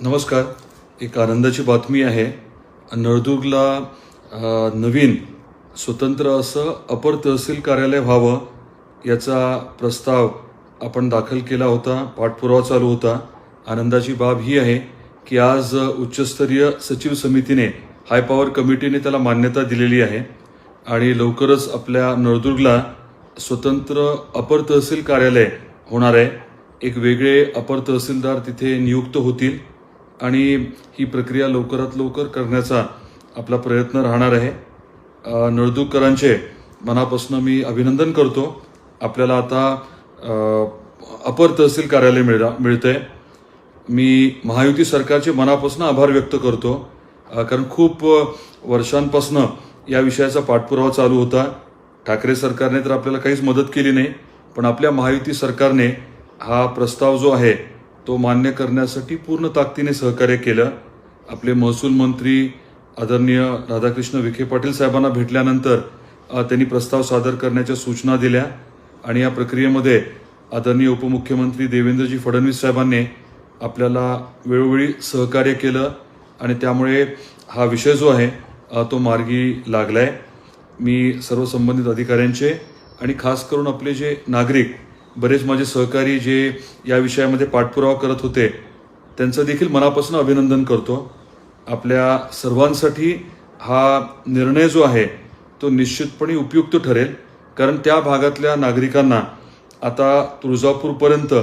नमस्कार. एक आनंदाची बातमी आहे. नळदुर्गला नवीन स्वतंत्र असं अपर तहसील कार्यालय व्हावं याचा प्रस्ताव आपण दाखल केला होता पाठपुरावा चालू होता. आनंदाची बाब ही आहे की आज उच्चस्तरीय सचिव समितीने हाय पॉवर कमिटीने त्याला मान्यता दिलेली आहे आणि लवकरच आपल्या नळदुर्गला स्वतंत्र अपर तहसील कार्यालय होणार आहे. एक वेगळे अपर तहसीलदार तिथे नियुक्त होतील. आणि ही प्रक्रिया लवकरात लवकर करण्याचा आपला प्रयत्न राहणार आहे. अ, मनापासून मी अभिनंदन करतो. आपल्याला आता अपर तहसील कार्यालय मिळा मिळतंय. मी महायुती सरकारचे मनापासून आभार व्यक्त करतो. कारण खूप वर्षांपासून या विषयाचा पाठपुरावा चालू होता. ठाकरे सरकारने तर आपल्याला काहीच मदत केली नाही पण आपल्या महायुती सरकारने हा प्रस्ताव जो आहे तो मान्य करण्यासाठी पूर्ण ताकदीने सहकार्य केलं. आपले महसूल मंत्री आदरणीय राधाकृष्ण विखे पाटील साहेबांना भेटल्यानंतर त्यांनी प्रस्ताव सादर करण्याच्या सूचना दिल्या आणि या प्रक्रियेमध्ये आदरणीय उपमुख्यमंत्री देवेंद्रजी फडणवीस साहेबांनी आपल्याला वेळोवेळी सहकार्य केलं आणि त्यामुळे हा विषय जो आहे तो मार्गी लागलाय. मी सर्व संबंधित अधिकाऱ्यांचे आणि खास करून आपले जे नागरिक बरेच माझे सहकारी जे या विषयामध्ये पाठपुरावा करत होते त्यांचं देखील मनापासून अभिनंदन करतो. आपल्या सर्वांसाठी हा निर्णय जो आहे तो निश्चितपणे उपयुक्त ठरेल. कारण त्या भागातल्या नागरिकांना आता तुळजापूरपर्यंत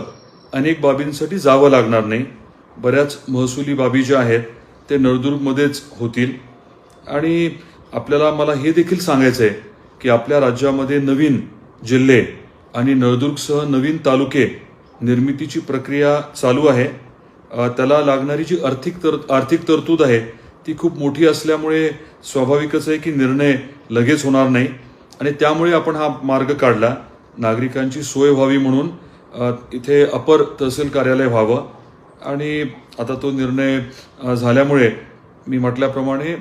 अनेक बाबींसाठी जावं लागणार नाही. बऱ्याच महसुली बाबी ज्या आहेत ते नळदुर्गमध्येच होतील. आणि आपल्याला मला हे देखील सांगायचं आहे की आपल्या राज्यामध्ये नवीन जिल्हे आणि नळदुर्गसह नवीन तालुके निर्मितीची प्रक्रिया चालू आहे. त्याला लागणारी जी आर्थिक तर आर्थिक तरतूद आहे ती खूप मोठी असल्यामुळे स्वाभाविकच आहे की निर्णय लगेच होणार नाही. आणि त्यामुळे आपण हा मार्ग काढला. नागरिकांची सोय व्हावी म्हणून इथे अपर तहसील कार्यालय व्हावं. आणि आता तो निर्णय झाल्यामुळे मी म्हटल्याप्रमाणे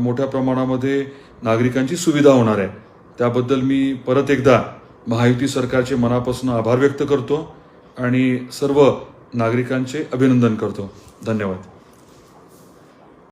मोठ्या प्रमाणामध्ये नागरिकांची सुविधा होणार आहे. त्याबद्दल मी परत एकदा महायुती सरकारचे मनापासून आभार व्यक्त करतो आणि सर्व नागरिकांचे अभिनंदन करतो. धन्यवाद.